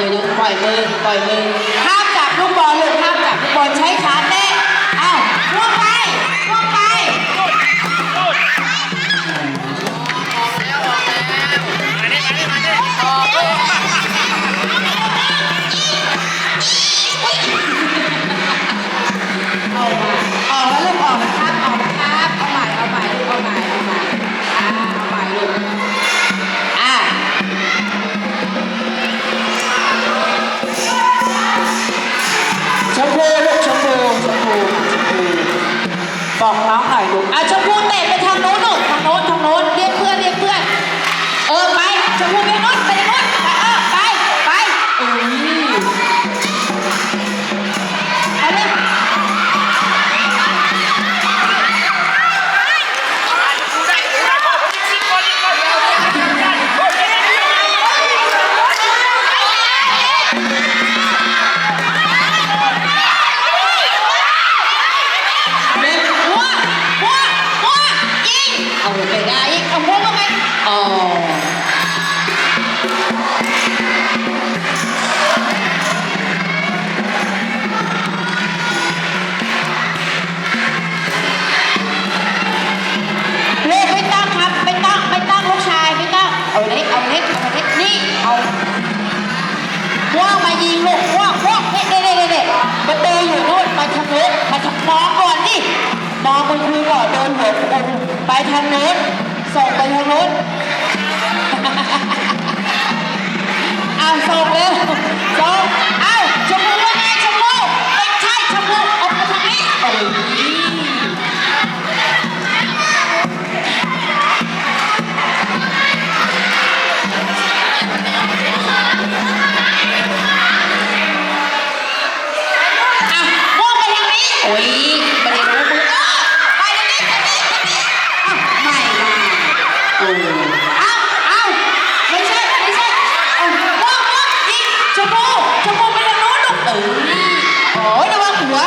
เยอะๆปล่อยมือปล่อยมือห้ามจับลูกบอล บอกน้องหน่อยลูกอะชมพูเตะไปทางโน้นหนุนทางโน้นทางโน้นเรียกเพื่อนเรียกเพื่อน เออไปชมพูไปโน้นไป หัวมายิงลูกหัวหัวเด็ดเด็ดเด็ดเด็ดมาเตยอยู่นู่นมาทางนู้นมาทางมองก่อนดิมองคุณครูก่อนโดนหัวครูไปทางนู้นส่งไปทางนู้นเอาส่งเลย โอ้ยระวังหัว